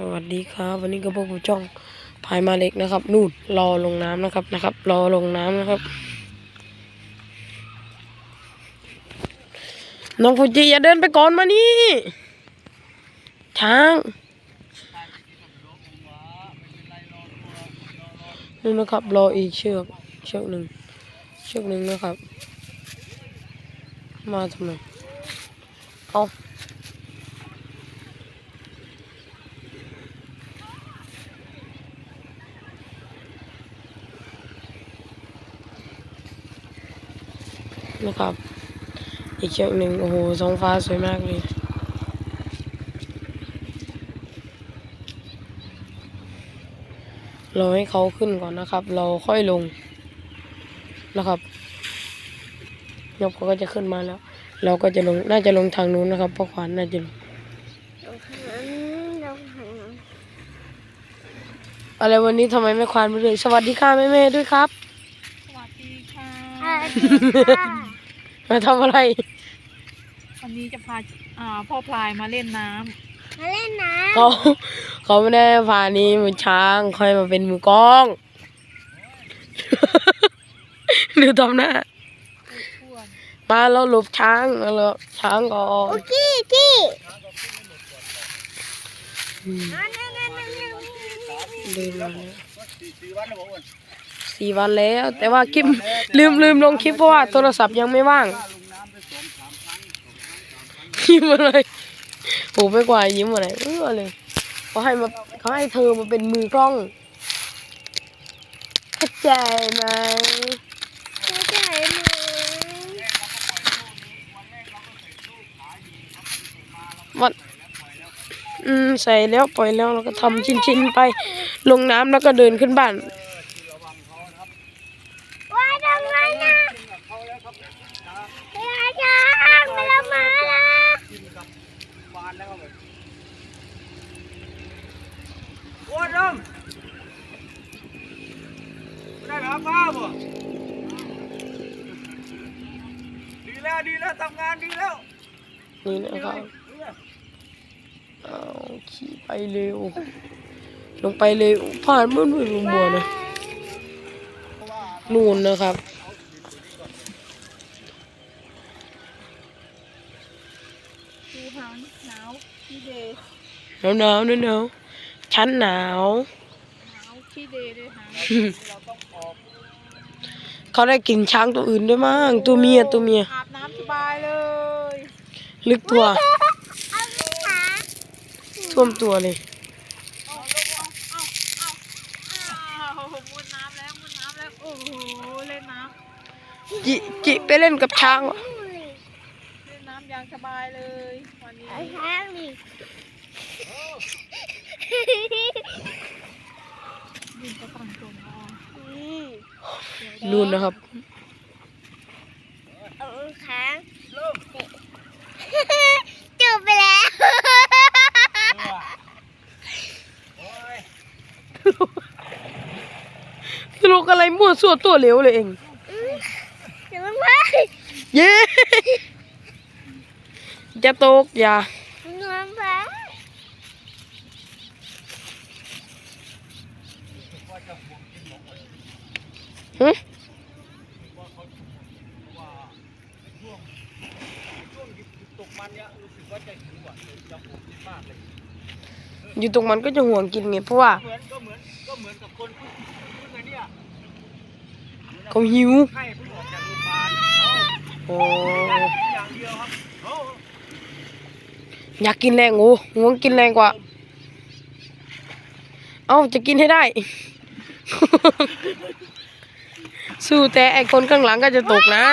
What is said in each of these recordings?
สวัสดีครับ วันนี้ก็พบกับช่องพายมาเล็กนะครับ นู่นรอลงน้ำนะครับนะครับ รอลงน้ำนะครับ น้องฟูจิอย่าเดินไปก่อนมานี่ช้างนู่นนะครับ รออีกเชือกเชือกหนึ่งเชือกหนึ่งนะครับ มาทำไมเอา นะครับ อีกเชือกหนึ่งโอ้โหท้องฟ้าสวยมากเลยรอให้เขาขึ้นก่อนนะครับ เราค่อยลงนะครับนกเขาก็จะขึ้นมาแล้ว เราก็จะลงน่าจะลงทางนู้นนะครับเพราะขวานน่าจะลงลงหันลงหันอะไรวันนี้ทำไมไม่ควานมาเลยสวัสดีค่ะแม่แม่ๆด้วยครับ สวัสดีค่ะสวัสดีค่ะ มาทำอะไร วันนี้จะพาอ่าพ่อพลายมาเล่นน้มาเล่นน้เขาเขาไม่ได้พานี้มือช้างค่อยมาเป็นมือกล้อง ดูทำหน้าำอ้วนมาเราหลบช้างมาเราช้างก่อำนโอ้กี้กี้อืมนั่นนั่นนั่นนั่นนั่นเดินมาแล้วสี่วันแล้ว สี่วันแล้ว แต่ว่าคลิปลืมลืมลงคลิปเพราะว่าโทรศัพท์ยังไม่ว่างยิ้มอะไรโอ้ไม่กว่ายิ้มอะไรเออเลยเขาให้มาเขาให้เธอมาเป็นมือกล้องเข้าใจไหมเข้าใจไหมวันอืมใส่แล้วปล่อยแล้วเราก็ทำชิ้นๆไป ลงน้ำแล้วก็เดินขึ้นบ้าน ว่าทำไงนะเฮ้ยช้างมาแล้วมาแล้ว โอ้ดม ได้หาป้าบ่ดีแล้วดีแล้วทำงานดีแล้วนี่นะครับเอาขี่ไปเร็ว ลงไปเร็วผ่านมืดมืดมัวมัวๆนะนู่นนะครับดูทางหนาวขี้เดย์หนาวหนาวหนาวหนาวชั้นหนาวหนาวขี้เดย์ด้วยหาง เขาได้กินช้างตัวอื่นด้วยมั้งตัวเมียตัวเมียอาบน้ำสบายเลยลึกตัวเอาพี่ขาท่วมตัวเลยเอาลงเอาเอาเอาเอามุดน้ำแล้วมุดน้ำแล้วโอ้โหเล่นน้จิจิไปเล่นกับช้างวะำเล่นน้ำอย่างสบายเลยวันนี้เอาช้างดิยินจะฝั่งตรงอ๋ออืม นู่นนะครับเอาช้างจบไปแล้วสรุปอะไรมั่วสั่วตัวเหลวเลยเองเดี๋ยวมันไปเย้จะตกอย่า มันไป หึตกมันเนี่ยรู้สึกว่าจะหิวอะจะหวงกินมากเลยอยู่ตรงมันก็จะห่วงกินไงเพราะว่าเหมือนก็เหมือนก็เหมือนกับคนเพิ่งเพิ่งไงเนี่ยเขาหิวไข้เพิ่งออกจากโรงพยาบาลเอาโอ้อย่างเดียวครับเอาอยากกินแรงโอ้ห่วงกินแรงกว่า เอ้าจะกินให้ได้ สู้แต่ไอคนข้างหลังก็จะตกนะ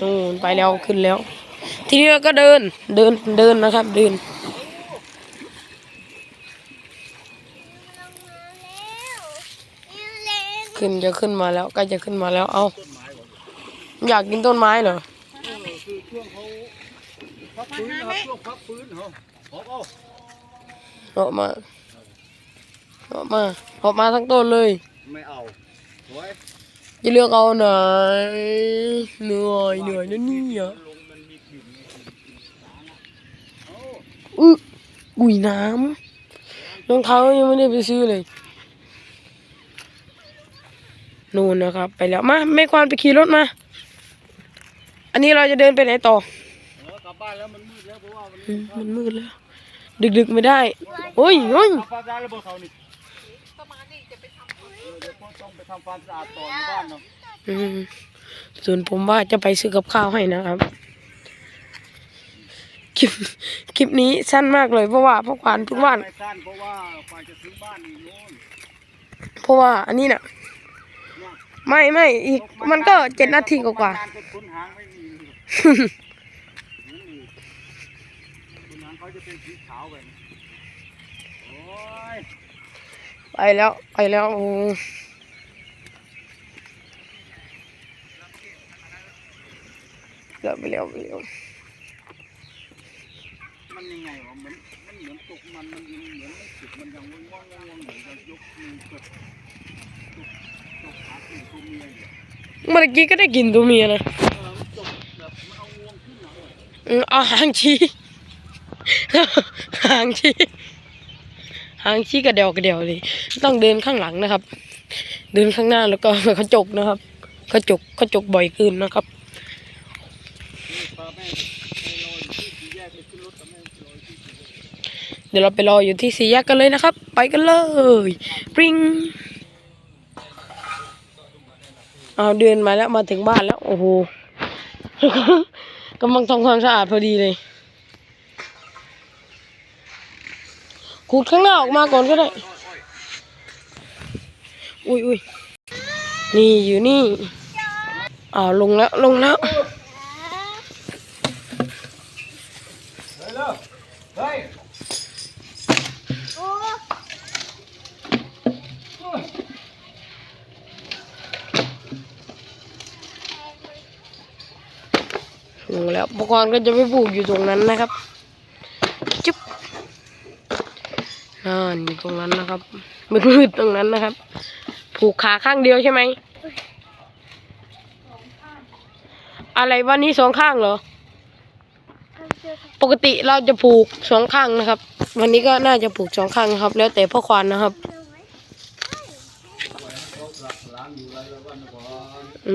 นู่นไปแล้วขึ้นแล้ว ทีนี้เราก็เดินเดินเดินนะครับเดินลงมาแล้วเร็วขึ้นจะขึ้นมาแล้วใกล้จะขึ้นมาแล้ว เอาอยากกินต้นไม้เหรอเออคือช่วงเขาพักฟื้นนะครับช่วงพักฟื้นเหรอเอาเอาออกมา ออกมาออกมาทั้งต้นเลย ไม่เอาโอ้ยจะเลือกเอาไหนเหนื่อยเหนื่อยนะเนี่ยลงมันมีกลิ่นไงอื้ออุ้ยน้ำรองเท้ายังไม่ได้ไปซื้อเลยนู่นนะครับ ไปแล้วมาแม่ควานไปขี่รถมา อันนี้เราจะเดินไปไหนต่อเออกลับบ้านแล้วมันมืดแล้วเพราะว่ามันอืมมันมืดแล้ว ดึกๆไม่ได้ โอ้ยโอ้ย ทำความสะอาดต่อที่บ้านเนาะอืมส่วนผมว่าจะไปซื้อกับข้าวให้นะครับ คลิปคลิปนี้สั้นมากเลยเพราะว่าพ่อขวานทุกวันไม่สั้นเพราะว่าไฟจะถึงบ้านอีกโน่นเพราะว่าอันนี้น่ะ ไม่ไม่อีกมันก็เจ็ดนาทีกว่านานจนคุณหางไม่มีเลยๆนี่คุณหางเขาจะเป็นสีขาวแบบนี้โอ้ย ไปแล้วไปแล้วโอ้ กือบไปแล้วไปแล้วมันยังไงวะเหมือนมันเหมือนตกมันมันยังเหมือนไม่สุดมันยังว่างว่างว่างว่างเหมือนกับยกมือเกิดตกตกขาขึ้นตัวเมียอยู่เมื่อกี้ก็ได้กินตัวเมียนะเออตกแบบมันเอางวงขึ้นหลังเลยอืมเอาหางชี้ หางชี้หางชี้กระเดวกระเดวเลยต้องเดินข้างหลังนะครับ เดินข้างหน้าแล้วก็กระจกนะครับกระจกกระจกบ่อยขึ้นนะครับ เดี๋ยวเราไปรออยู่ที่สี่แยกกันเลยนะครับ ไปกันเลยปริงเอาเดินมาแล้วมาถึงบ้านแล้ว โอ้โหกำลังทำความสะอาดพอดีเลยขูดข้างหน้าออกมาก่อนก็ได้ อุ้ยอุ้ยนี่อยู่นี่อ้าวลงแล้วลงแล้ว เฮ้ยเลิกเฮ้ย โอ้ ลงแล้วอุปกรณ์ก็จะไปปลูกอยู่ตรงนั้นนะครับจุ๊บนั่นอยู่ตรงนั้นนะครับมืดๆตรงนั้นนะครับ ผูกขาข้างเดียวใช่ไหมอะไรวันนี้สองข้างเหรอ ปกติเราจะผูกสองข้างนะครับ วันนี้ก็น่าจะผูกสองข้างนะครับ แล้วแต่พ่อควานนะครับ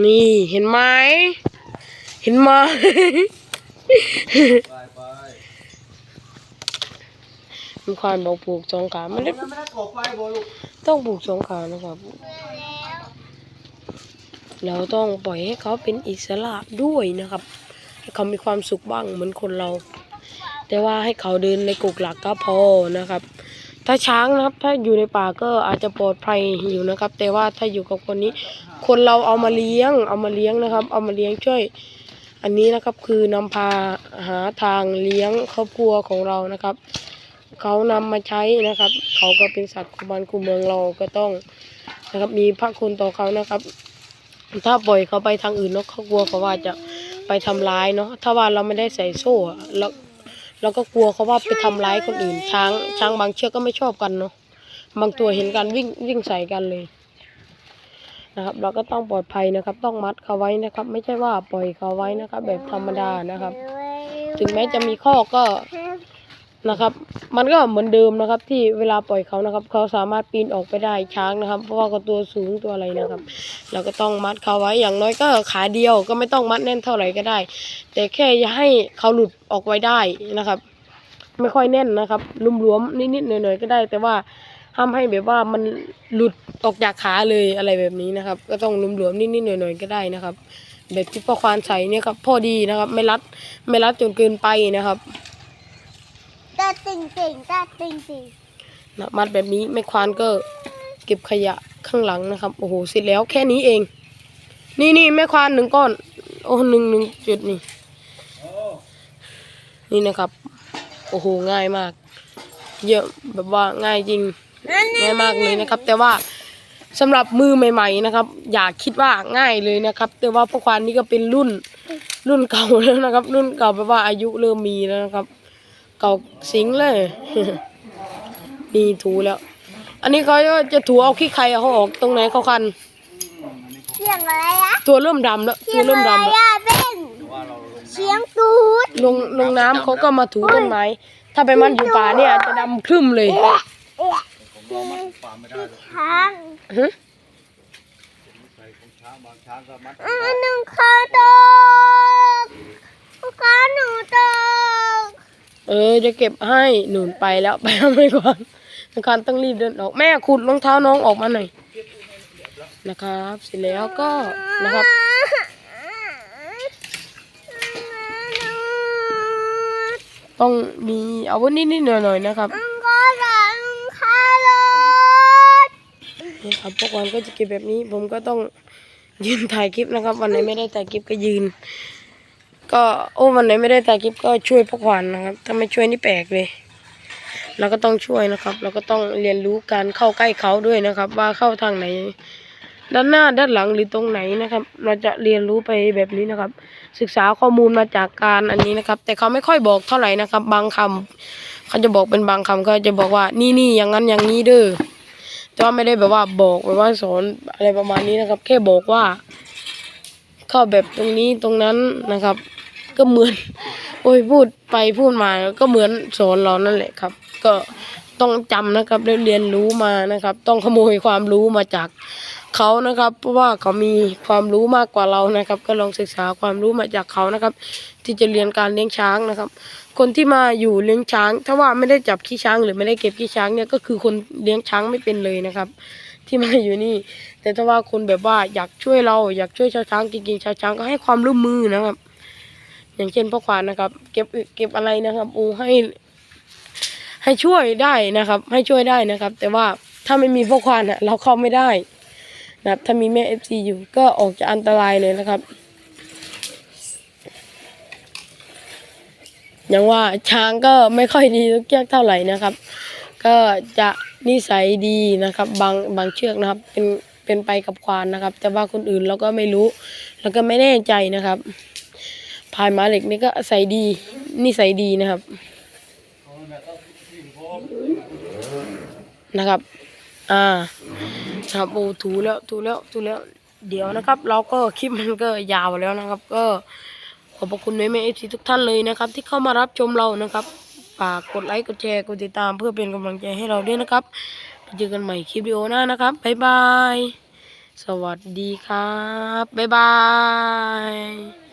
นี่เห็นไหมเห็นไหมไปไปมีควานบอกผูกสองขาไม่ได้ยังไม่ได้ก่อไฟบ่ลูกต้องผูกสองขานะครับ เราต้องปล่อยให้เขาเป็นอิสระด้วยนะครับ ให้เขามีความสุขบ้างเหมือนคนเรา แต่ว่าให้เขาเดินในกรุกหลักก็พอนะครับ ถ้าช้างนะครับ ถ้าอยู่ในป่าก็อาจจะปลอดภัยอยู่นะครับ แต่ว่าถ้าอยู่กับคนนี้ คนเราเอามาเลี้ยง เอามาเลี้ยงนะครับ เอามาเลี้ยงช่วย อันนี้นะครับคือนำพาหาทางเลี้ยงครอบครัวของเรานะครับ เขานำมาใช้นะครับ เขาก็เป็นสัตว์คู่บ้านคู่เมืองเราก็ต้องนะครับมีพระคุณต่อเขานะครับ ถ้าปล่อยเขาไปทางอื่นเนาะเขากลัวเขาว่าจะไปทำร้ายเนาะถ้าว่าเราไม่ได้ใส่โซ่แล้วเราก็กลัวเขาว่าไปทำร้ายคนอื่นช้างช้างบางเชือกก็ไม่ชอบกันเนาะบางตัวเห็นกันวิ่งวิ่งใส่กันเลย นะครับ เราก็ต้องปลอดภัยนะครับ ต้องมัดเขาไว้นะครับ ไม่ใช่ว่าปล่อยเขาไว้นะครับ แบบธรรมดานะครับ ถึงแม้จะมีข้อก็นะครับ มันก็เหมือนเดิมนะครับ ที่เวลาปล่อยเขานะครับ เขาสามารถปีนออกไปได้ช้างนะครับ เพราะว่าเขาตัวสูงตัวอะไรนะครับ เราก็ต้องมัดเขาไว้อย่างน้อยก็ขาเดียวก็ไม่ต้องมัดแน่นเท่าไหร่ก็ได้ แต่แค่อย่าให้เขาหลุดออกไว้ได้นะครับ ไม่ค่อยแน่นนะครับหลวมๆนิดๆหน่อยๆก็ได้ แต่ว่า ห้ามให้แบบว่ามันหลุดออกจากขาเลยอะไรแบบนี้นะครับ ก็ต้องหลวมๆนิดๆหน่อยๆก็ได้นะครับ แบบที่พ่อควานใส่เนี่ยครับพอดีนะครับ ไม่รัดไม่รัดจนเกินไปนะครับตาติ่งติ่งตาติ่งติ่งนะมัดแบบนี้แม่ควานก็เก็บขยะข้างหลังนะครับโอ้โหเสร็จแล้วแค่นี้เอง นี่นี่แม่ควานหนึ่งก้อน โอ้หนึ่งหนึ่งจุดนี่โอ้นี่นะครับ โอ้โหง่ายมาก เยอะแบบว่าง่ายจริง ง่ายมากเลยนะครับ แต่ว่าสำหรับมือใหม่ ๆ นะครับ อย่าคิดว่าง่ายเลยนะครับ แต่ว่าพวกควานนี่ก็เป็นรุ่นรุ่นเก่าแล้วนะครับ รุ่นเก่าแบบว่าอายุเริ่มมีแล้วนะครับ เก่าสิงเลยนี่ถูแล้ว อันนี้เขาจะถูเอาขี้ไข่เขาออกตรงไหนเขาคันเสียงอะไรอะตัวเริ่มดำแล้วเสีตัยวงเริ่มอะไรดำแล้วอะเป็นว่าเราลงเสีเสียงตูดลงลงน้ำเขาก็มาถูต้นไม้ถ้าไปมันอยู่ป่าเนี่ยจะดำครึ้มเลยเอ๊ะของ เรามันปลาไม่ได้หรอกช้างฮะใส่ของช้างบางช้างก็มัดอันหนึ่งขาตกขาหนูตกเออจะเก็บให้หนุนไปแล้วไปทำไมก่อนน้องการต้องรีบเดินออกแม่ขุดรองเท้าน้องออกมาหน่อยนะครับ เสร็จแล้วก็นะครับ ต้องมีอาวุธนิดๆหน่อยๆนะครับ อังกอรังคารถ นี่ครับพวกวันก็จะเก็บแบบนี้ ผมก็ต้องยืนถ่ายคลิปนะครับ วันไหนไม่ได้ถ่ายคลิปก็ยืน ก็โอ้วันไหนไม่ได้ถ่ายคลิปก็ช่วยพวกวันนะครับ ถ้าไม่ช่วยนี่แปลกเลยเราก็ต้องช่วยนะครับ เราก็ต้องเรียนรู้การเข้าใกล้เขาด้วยนะครับ ว่าเข้าทางไหน ด้านหน้าด้านหลังหรือตรงไหนนะครับ เราจะเรียนรู้ไปแบบนี้นะครับ ศึกษาข้อมูลมาจากการอันนี้นะครับ แต่เขาไม่ค่อยบอกเท่าไหร่นะครับ บางคำเขาจะบอกเป็นบางคำเขาจะบอกว่านี่นี่อย่างนั้นอย่างนี้เด้อ แต่ว่าไม่ได้แบบว่าบอกแบบว่าสอนอะไรประมาณนี้นะครับ แค่บอกว่า เข้าแบบตรงนี้ตรงนั้นนะครับ ก็เหมือน โอ้ยพูดไปพูดมาก็เหมือนสอนเรานั่นแหละครับ ก็ต้องจำนะครับได้เรียนรู้มานะครับ ต้องขโมยความรู้มาจากเขานะครับ เพราะว่าเขามีความรู้มากกว่าเรานะครับ ก็ลองศึกษาความรู้มาจากเขานะครับ ที่จะเรียนการเลี้ยงช้างนะครับ คนที่มาอยู่เลี้ยงช้าง ถ้าว่าไม่ได้จับขี้ช้างหรือไม่ได้เก็บขี้ช้างเนี่ยก็คือคนเลี้ยงช้างไม่เป็นเลยนะครับ ที่มาอยู่นี่ แต่ถ้าว่าคนแบบว่าอยากช่วยเราอยากช่วยชาวช้างจริงๆชาวช้างก็ให้ความร่วมมือนะครับ อย่างเช่นพ่อควานนะครับ เก็บเก็บอะไรนะครับอูให้ให้ช่วยได้นะครับ ให้ช่วยได้นะครับ แต่ว่าถ้าไม่มีพ่อควานเราเข้าไม่ได้นะครับถ้ามีแม่เอฟซีอยู่ก็ออกจะอันตรายเลยนะครับ อย่างว่าช้างก็ไม่ค่อยดีทุกเชือกเท่าไหร่นะครับ ก็จะนิสัยดีนะครับ บางบางเชือกนะครับ เป็นเป็นไปกับควานนะครับ แต่ว่าคนอื่นเราก็ไม่รู้แล้วก็ไม่แน่ใจนะครับพายม้าเหล็กนี่ก็ใส่ดีนิสัยดีนะครับนะครับ อ่าครับโอ้ถูแล้วถูแล้วถูแล้ว เดี๋ยวนะครับ เราก็คลิปมันก็ยาวแล้วนะครับ ก็ ขอบพระคุณแม่แม่เอฟซีทุกท่านเลยนะครับ ที่เข้ามารับชมเรานะครับฝากกดไลค์กดแชร์กดติดตามเพื่อเป็นกำลังใจให้เราด้วยนะครับไปเจอกันใหม่คลิปวิดีโอหน้านะครับบ๊ายบายสวัสดีครับบ๊ายบาย